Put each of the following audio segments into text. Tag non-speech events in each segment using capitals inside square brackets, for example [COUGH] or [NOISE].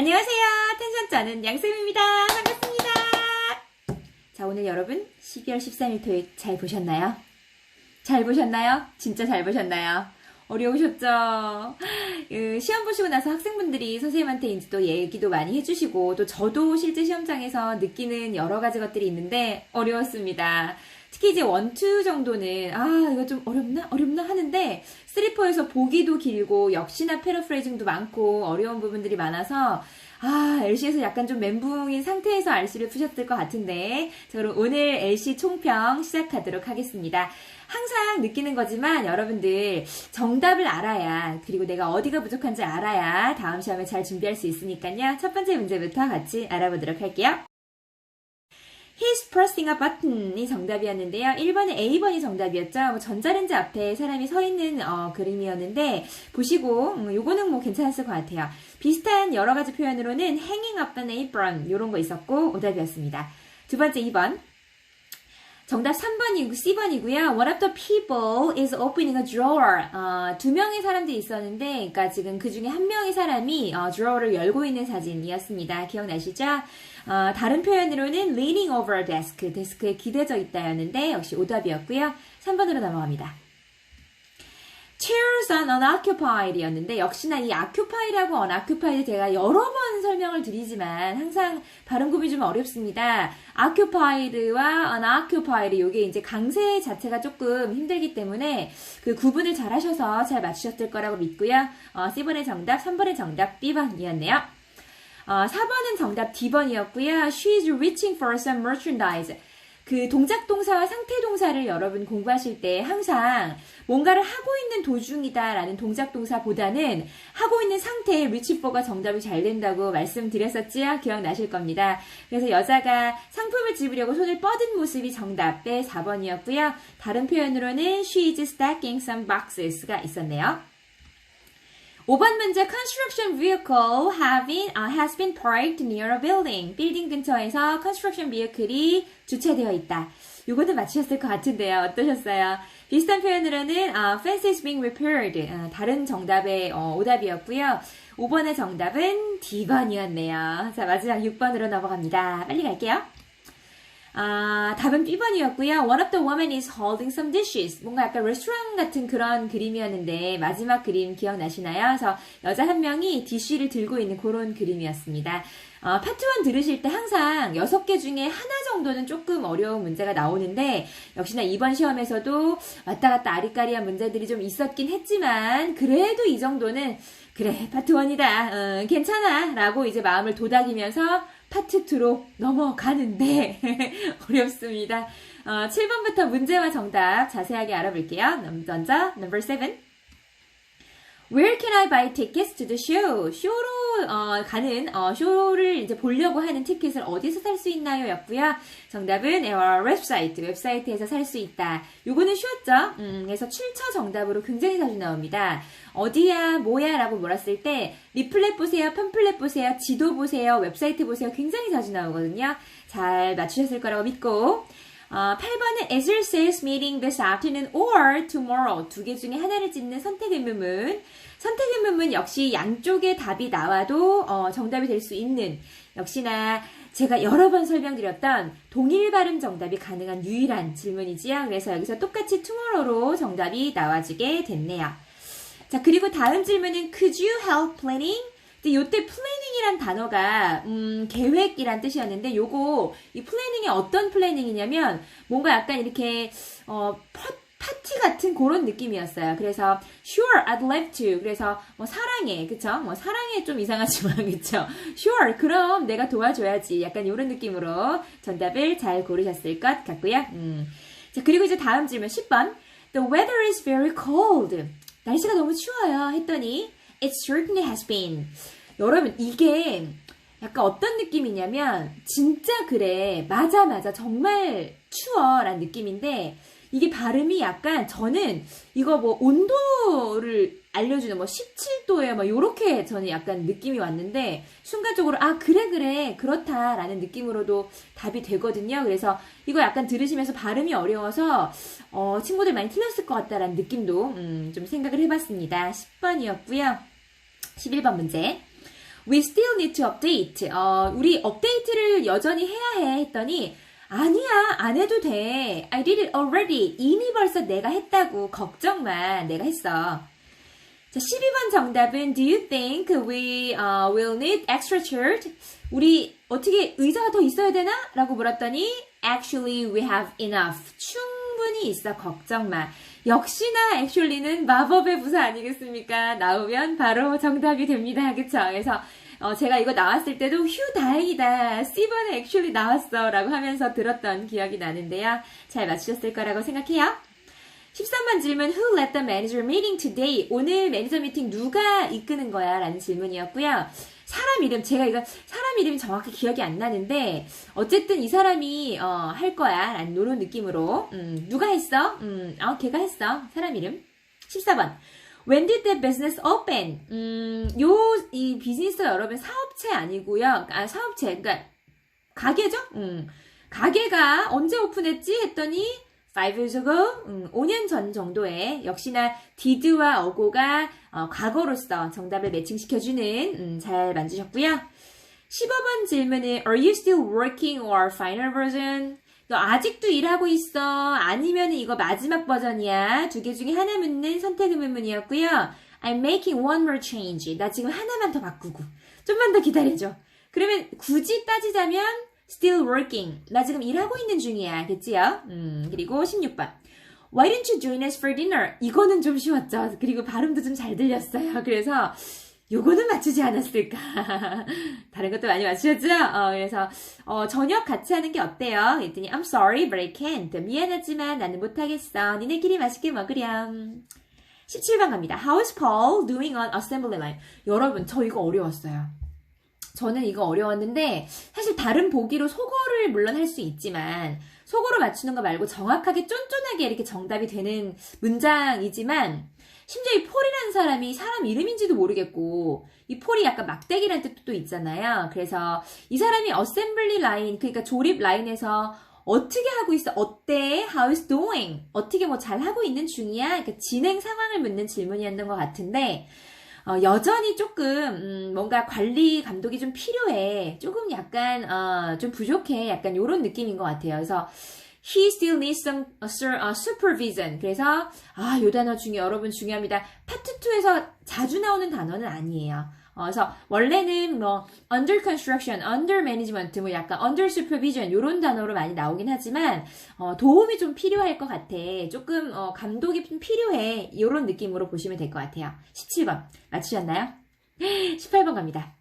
안녕하세요. 텐션 짜는 양쌤입니다. 반갑습니다. 자, 오늘 여러분 12월 13일 토요일 잘 보셨나요? 잘 보셨나요? 진짜 잘 보셨나요? 어려우셨죠? 그 시험 보시고 나서 학생분들이 선생님한테 이제 또 얘기도 많이 해주시고 또 저도 실제 시험장에서 느끼는 여러 가지 것들이 있는데 어려웠습니다. 특히 이제 원투 정도는 아 이거 좀 어렵나 어렵나 하는데 3, 4에서 보기도 길고 역시나 패러프레이징도 많고 어려운 부분들이 많아서 아, LC에서 약간 좀 멘붕인 상태에서 RC를 푸셨을 것 같은데, 자, 그럼 오늘 LC 총평 시작하도록 하겠습니다. 항상 느끼는 거지만 여러분들 정답을 알아야, 그리고 내가 어디가 부족한지 알아야 다음 시험에 잘 준비할 수 있으니까요. 첫 번째 문제부터 같이 알아보도록 할게요. He's pressing a button이 정답이었는데요. 1번에 A번이 정답이었죠. 뭐 전자레인지 앞에 사람이 서 있는 어, 그림이었는데 보시고 음, 요거는 뭐 괜찮았을 것 같아요. 비슷한 여러 가지 표현으로는 hanging up an apron 요런 거 있었고 오답이었습니다. 두 번째 2번 정답 3번이고 C번이고요. One of the people is opening a drawer. 어, 두 명의 사람들이 있었는데, 그러니까 지금 그 중에 한 명의 사람이 어, drawer를 열고 있는 사진이었습니다. 기억나시죠? 어, 다른 표현으로는 leaning over a desk, 데스크에 기대져 있다였는데 역시 오답이었고요. 3번으로 넘어갑니다. chairs on unoccupied이었는데 역시나 이 occupy라고 unoccupied 제가 여러 번 설명을 드리지만 항상 발음 구분이 좀 어렵습니다. occupied와 unoccupied 요게 이제 강세 자체가 조금 힘들기 때문에 그 구분을 잘 하셔서 잘 맞추셨을 거라고 믿고요. 어, C번의 정답, 3번의 정답 B번이었네요. 어, 4번은 정답 D번이었고요. She's reaching for some merchandise. 그 동작 동사와 상태 동사를 여러분 공부하실 때 항상 뭔가를 하고 있는 도중이다라는 동작 동사보다는 하고 있는 상태의 for가 정답이 잘 된다고 말씀드렸었지요? 기억나실 겁니다. 그래서 여자가 상품을 집으려고 손을 뻗은 모습이 정답 의 4번이었고요. 다른 표현으로는 she is stacking some boxes가 있었네요. 5번 문제 construction vehicle having, uh, has been parked near a building. 빌딩 근처에서 construction vehicle이 주차되어 있다. 요거는 맞추셨을 것 같은데요. 어떠셨어요? 비슷한 표현으로는 uh, fence is being repaired. Uh, 다른 정답의 uh, 오답이었고요. 5번의 정답은 D번이었네요. 자, 마지막 6번으로 넘어갑니다. 빨리 갈게요. 아, 답은 B번이었고요. One of the women is holding some dishes. 뭔가 약간 레스토랑 같은 그런 그림이었는데 마지막 그림 기억나시나요? 그래서 여자 한 명이 디쉬를 들고 있는 그런 그림이었습니다. 어, 파트 1 들으실 때 항상 6개 중에 하나 정도는 조금 어려운 문제가 나오는데 역시나 이번 시험에서도 왔다 갔다 아리까리한 문제들이 좀 있었긴 했지만 그래도 이 정도는 그래 파트 1이다 어, 괜찮아 라고 이제 마음을 도닥이면서 파트 2로 넘어가는데 [LAUGHS] 어렵습니다. 어, 7번부터 문제와 정답 자세하게 알아볼게요. 먼저 number 7. Where can I buy tickets to the show? 쇼로 어, 가는 어, 쇼를 이제 보려고 하는 티켓을 어디서 살 수 있나요? 였고요. 정답은 our 웹사이트, 웹사이트에서 살 수 있다. 요거는 쉬웠죠? 음, 그래서 출처 정답으로 굉장히 자주 나옵니다. 어디야, 뭐야 라고 물었을 때 리플렛 보세요, 팜플렛 보세요, 지도 보세요, 웹사이트 보세요. 굉장히 자주 나오거든요. 잘 맞추셨을 거라고 믿고 어, 8번은 is your sales meeting this afternoon or tomorrow 두 개 중에 하나를 짓는 선택 의 문문 선택 의 문문 역시 양쪽의 답이 나와도 어, 정답이 될 수 있는 역시나 제가 여러 번 설명드렸던 동일 발음 정답이 가능한 유일한 질문이지요. 그래서 여기서 똑같이 tomorrow로 정답이 나와주게 됐네요. 자 그리고 다음 질문은 could you help planning? 근데 요때 플래닝이란 단어가 음, 계획이란 뜻이었는데 요거 이 플래닝이 어떤 플래닝이냐면 뭔가 약간 이렇게 어 파, 파티 같은 그런 느낌이었어요. 그래서 sure I'd love to. 그래서 뭐 사랑해. 그쵸? 뭐 사랑해 좀 이상하지만 [LAUGHS] 그쵸? sure 그럼 내가 도와줘야지. 약간 이런 느낌으로 정답을 잘 고르셨을 것 같고요. 음. 자, 그리고 이제 다음 질문 10번. The weather is very cold. 날씨가 너무 추워요. 했더니 It certainly has been. 여러분, 이게 약간 어떤 느낌이냐면, 진짜 그래. 맞아, 맞아. 정말 추워. 라는 느낌인데, 이게 발음이 약간, 저는 이거 뭐 온도를 알려주는 뭐 17도에 뭐 요렇게 저는 약간 느낌이 왔는데, 순간적으로, 아, 그래, 그래. 그렇다. 라는 느낌으로도 답이 되거든요. 그래서 이거 약간 들으시면서 발음이 어려워서, 어, 친구들 많이 틀렸을 것 같다라는 느낌도, 음, 좀 생각을 해봤습니다. 10번이었고요. 11번 문제. We still need to update. 어, 우리 업데이트를 여전히 해야 해 했더니 아니야, 안 해도 돼. I did it already. 이미 벌써 내가 했다고. 걱정 마. 내가 했어. 자, 12번 정답은 Do you think we uh, will need extra chairs? 우리 어떻게 의자가 더 있어야 되나? 라고 물었더니 Actually, we have enough. 충 분히 있어. 걱정 마. 역시나 actually는 마법의 부사 아니겠습니까? 나오면 바로 정답이 됩니다. 그쵸? 그래서 어, 제가 이거 나왔을 때도 휴 다행이다. C번에 actually 나왔어. 라고 하면서 들었던 기억이 나는데요. 잘 맞추셨을 거라고 생각해요. 13번 질문 Who led the manager meeting today? 오늘 매니저 미팅 누가 이끄는 거야? 라는 질문이었고요. 사람 이름 제가 이거 사람 이름이 정확히 기억이 안 나는데 어쨌든 이 사람이 어, 할 거야 라는 이런 느낌으로 음, 누가 했어? 음, 아 걔가 했어 사람 이름 14번 When did the business open? 음, 요 이 비즈니스 여러분 사업체 아니고요 아 사업체 그러니까 가게죠? 음, 가게가 언제 오픈했지? 했더니 5 years ago, 음, 5년 전 정도에 역시나 did와 어고가 어, 과거로서 정답을 매칭시켜주는 음, 잘 만드셨고요. 15번 질문은 Are you still working or final version? 너 아직도 일하고 있어? 아니면 이거 마지막 버전이야? 두 개 중에 하나 묻는 선택 의문문이었고요. I'm making one more change. 나 지금 하나만 더 바꾸고. 좀만 더 기다려줘. 그러면 굳이 따지자면 still working. 나 지금 일하고 있는 중이야. 그치요? 음, 그리고 16번. Why don't you join us for dinner? 이거는 좀 쉬웠죠. 그리고 발음도 좀 잘 들렸어요. 그래서 요거는 맞추지 않았을까. [LAUGHS] 다른 것도 많이 맞추셨죠? 어, 그래서 어, 저녁 같이 하는 게 어때요? 그랬더니 I'm sorry, but I can't. 미안하지만 나는 못하겠어. 니네끼리 맛있게 먹으렴. 17번 갑니다. How is Paul doing on assembly line? 여러분, 저 이거 어려웠어요. 저는 이거 어려웠는데 사실 다른 보기로 속어를 물론 할 수 있지만 속어로 맞추는 거 말고 정확하게 쫀쫀하게 이렇게 정답이 되는 문장이지만 심지어 이 폴이라는 사람이 사람 이름인지도 모르겠고 이 폴이 약간 막대기라는 뜻도 있잖아요. 그래서 이 사람이 어셈블리 라인 그러니까 조립 라인에서 어떻게 하고 있어? 어때? How is doing? 어떻게 뭐 잘 하고 있는 중이야? 그러니까 진행 상황을 묻는 질문이었던 것 같은데 어, 여전히 조금 음, 뭔가 관리 감독이 좀 필요해. 조금 약간 어, 좀 부족해. 약간 이런 느낌인 것 같아요. 그래서 he still needs some supervision. 그래서 아, 요 단어 중에 여러분 중요합니다. 파트 2에서 자주 나오는 단어는 아니에요. 어, 그래서 원래는 뭐 under construction, under management, 뭐 약간 under supervision 이런 단어로 많이 나오긴 하지만 어, 도움이 좀 필요할 것 같아. 조금 어, 감독이 좀 필요해. 이런 느낌으로 보시면 될 것 같아요. 17번 맞추셨나요? [GASPS] 18번 갑니다.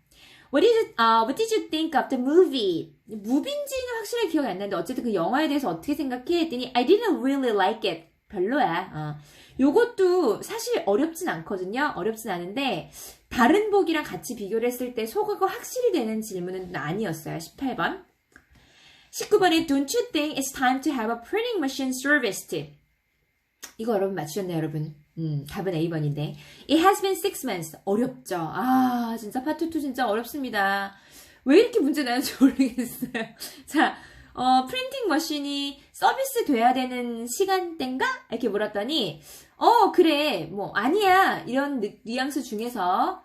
What did, you, uh, what did you think of the movie? 무비인지는 확실히 기억이 안 나는데 어쨌든 그 영화에 대해서 어떻게 생각해? 했더니 I didn't really like it. 별로야. 어. 요것도 사실 어렵진 않거든요. 어렵진 않은데 다른 보기랑 같이 비교를 했을 때 소거가 확실히 되는 질문은 아니었어요. 18번. 19번에 Don't you think it's time to have a printing machine serviced? 이거 여러분 맞추셨네요, 여러분. 음, 답은 A번인데. It has been six months. 어렵죠. 아, 진짜 파트 2 진짜 어렵습니다. 왜 이렇게 문제 나는지 [LAUGHS] 모르겠어요. 자, 어, 프린팅 머신이 서비스 돼야 되는 시간대인가? 이렇게 물었더니, 어, 그래. 뭐, 아니야. 이런 뉘앙스 중에서,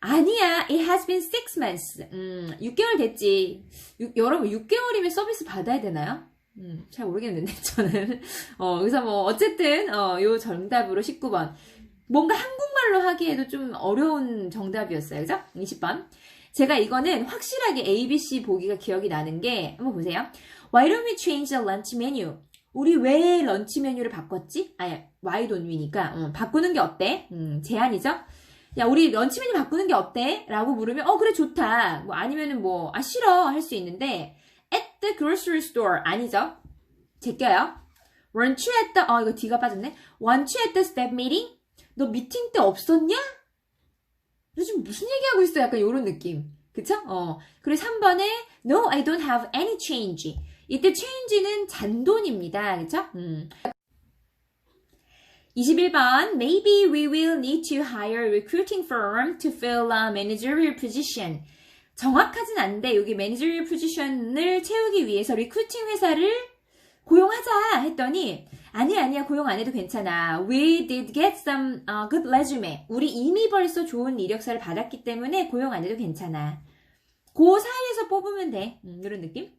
아니야. It has been six months. 음, 6개월 됐지. 유, 여러분, 6개월이면 서비스 받아야 되나요? 음, 잘 모르겠는데, [LAUGHS] 저는. 어, 그래서 뭐, 어쨌든, 어, 요 정답으로 19번. 뭔가 한국말로 하기에도 좀 어려운 정답이었어요. 그죠? 20번. 제가 이거는 확실하게 ABC 보기가 기억이 나는 게, 한번 보세요. Why don't we change the lunch menu? 우리 왜 런치 메뉴를 바꿨지? 아니, why don't we니까, 음, 바꾸는 게 어때? 음, 제안이죠? 야, 우리 런치 메뉴 바꾸는 게 어때? 라고 물으면, 어, 그래, 좋다. 뭐, 아니면은 뭐, 아, 싫어. 할 수 있는데, at the grocery store. 아니죠? 제껴요. you at the, 어, 이거 D가 빠졌네. you at the staff meeting? 너 미팅 때 없었냐? 너 지금 무슨 얘기하고 있어? 약간 요런 느낌. 그쵸? 어. 그리고 3번에, no, I don't have any change. 이때 change는 잔돈입니다. 그쵸? 음. 21번 Maybe we will need to hire a recruiting firm to fill a managerial position. 정확하진 않은데 여기 managerial position을 채우기 위해서 리크루팅 회사를 고용하자 했더니 아니야, 아니야, 고용 안 해도 괜찮아. We did get some uh, good resume. 우리 이미 벌써 좋은 이력서를 받았기 때문에 고용 안 해도 괜찮아. 그 사이에서 뽑으면 돼. 음, 이런 느낌?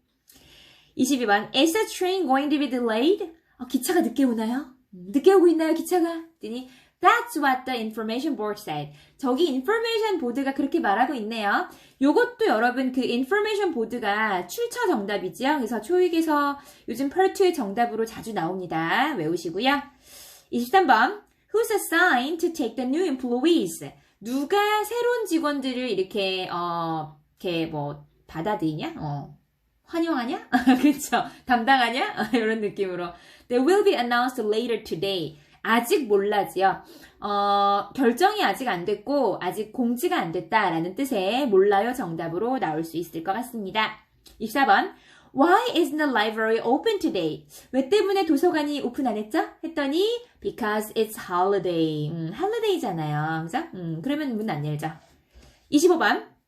22번. Is the train going to be delayed? 어, 기차가 늦게 오나요? 음, 늦게 오고 있나요, 기차가? 했더니 That's what the information board said. 저기 information 보드가 그렇게 말하고 있네요. 요것도 여러분 그 information 보드가 출처 정답이지요. 그래서 초익에서 요즘 펄2의 정답으로 자주 나옵니다. 외우시고요. 23번. Who's assigned to take the new employees? 누가 새로운 직원들을 이렇게 어 이렇게 뭐 받아들이냐? 어 환영하냐? 그쵸? 담당하냐? 이런 느낌으로. They will be announced later today. 아직 몰라지요. 어, 결정이 아직 안 됐고, 아직 공지가 안 됐다라는 뜻의 몰라요 정답으로 나올 수 있을 것 같습니다. 24번. Why isn't the library open today? 왜 때문에 도서관이 오픈 안 했죠? 했더니, because it's holiday. 음, holiday잖아요. 그죠? 음, 그러면 문 안 열죠. 25번.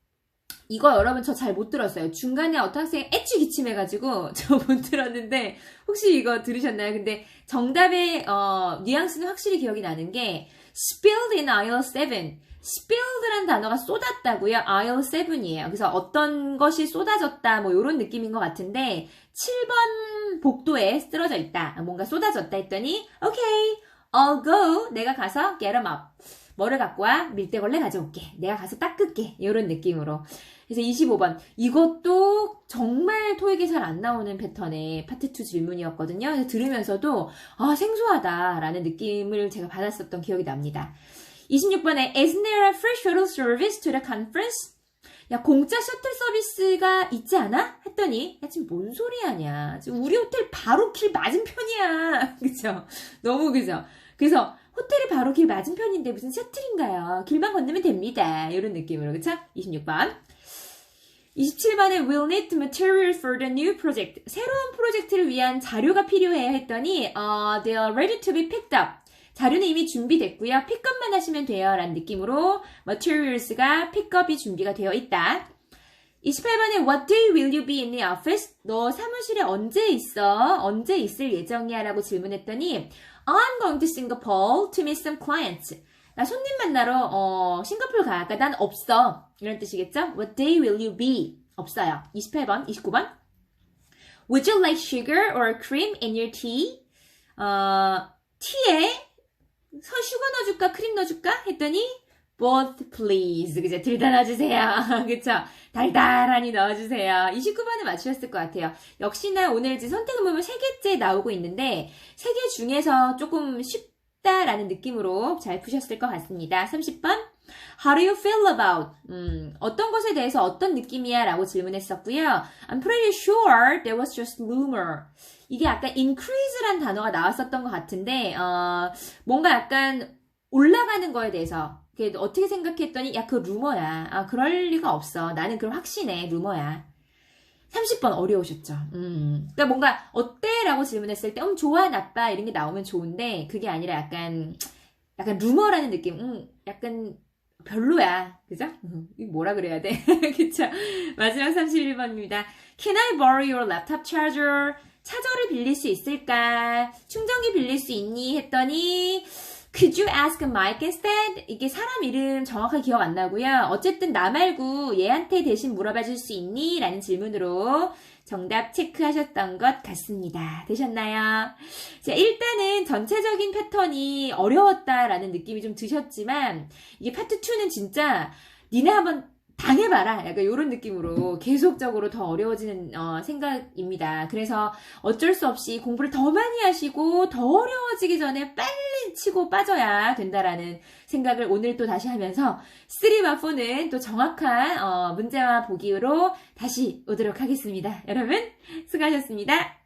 이거 여러분 저 잘 못 들었어요. 중간에 어떤 학생이 애취 기침해가지고 [LAUGHS] 저 못 들었는데 혹시 이거 들으셨나요? 근데 정답의 어, 뉘앙스는 확실히 기억이 나는 게 spilled in aisle 7. spilled란 단어가 쏟았다고요. aisle 7이에요. 그래서 어떤 것이 쏟아졌다 뭐 이런 느낌인 것 같은데 7번 복도에 쓰러져 있다. 뭔가 쏟아졌다 했더니 okay, I'll go. 내가 가서 get them up. 뭐를 갖고 와? 밀대걸레 가져올게. 내가 가서 닦을게. 이런 느낌으로. 그래서 25번. 이것도 정말 토익에 잘안 나오는 패턴의 파트 2 질문이었거든요. 그래서 들으면서도 아, 생소하다라는 느낌을 제가 받았었던 기억이 납니다. 26번에 Isn't there a free shuttle service to the conference? 야, 공짜 셔틀 서비스가 있지 않아? 했더니, 야, 지금 뭔 소리 하냐. 지금 우리 호텔 바로 길 맞은편이야. [LAUGHS] 그죠? 너무 그죠? 그래서, 호텔이 바로 길 맞은편인데 무슨 셔틀인가요? 길만 건너면 됩니다. 이런 느낌으로, 그쵸? 26번. 27번에 will need material for the new project. 새로운 프로젝트를 위한 자료가 필요해요 했더니, 어, they are ready to be picked up. 자료는 이미 준비됐고요. 픽업만 하시면 돼요. 라는 느낌으로 materials가 픽업이 준비가 되어 있다. 28번에 What day will you be in the office? 너 사무실에 언제 있어? 언제 있을 예정이야? 라고 질문했더니 I'm going to Singapore to meet some clients. 나 손님 만나러 어, 싱가포르 가. 그러니까 난 없어. 이런 뜻이겠죠? What day will you be? 없어요. 28번, 29번. Would you like sugar or cream in your tea? 어, 티에 서 슈거 넣어줄까? 크림 넣어줄까? 했더니 both please. 그죠? 둘 다 넣어주세요. 그쵸? 달달하니 넣어주세요. 29번에 맞추셨을 것 같아요. 역시나 오늘 선택을 보면 3개째 나오고 있는데 3개 중에서 조금 쉽 다라는 느낌으로 잘 푸셨을 것 같습니다. 30번. How do you feel about? 음, 어떤 것에 대해서 어떤 느낌이야? 라고 질문했었고요. I'm pretty sure that was just rumor. 이게 아까 increase란 단어가 나왔었던 것 같은데, 어, 뭔가 약간 올라가는 거에 대해서 어떻게 생각했더니, 야, 그 루머야. 아, 그럴 리가 없어. 나는 그걸 확신해. 루머야. 30번 어려우셨죠. 음. 그러니까 뭔가 어때? 라고 질문했을 때, 음, 좋아, 나빠 이런 게 나오면 좋은데 그게 아니라 약간 약간 루머라는 느낌. 음, 약간 별로야. 그죠? 이거 뭐라 그래야 돼? [LAUGHS] 그쵸? 마지막 31번입니다. Can I borrow your laptop charger? 차저를 빌릴 수 있을까? 충전기 빌릴 수 있니? 했더니 Could you ask Mike instead? 이게 사람 이름 정확하게 기억 안 나고요. 어쨌든 나 말고 얘한테 대신 물어봐 줄 수 있니? 라는 질문으로 정답 체크하셨던 것 같습니다. 되셨나요? 자, 일단은 전체적인 패턴이 어려웠다라는 느낌이 좀 드셨지만 이게 파트 2는 진짜 니네 한번 당해봐라. 약간 이런 느낌으로 계속적으로 더 어려워지는 어, 생각입니다. 그래서 어쩔 수 없이 공부를 더 많이 하시고 더 어려워지기 전에 빨리 치고 빠져야 된다라는 생각을 오늘 또 다시 하면서 3와 4는 또 정확한 어, 문제와 보기로 다시 오도록 하겠습니다. 여러분 수고하셨습니다.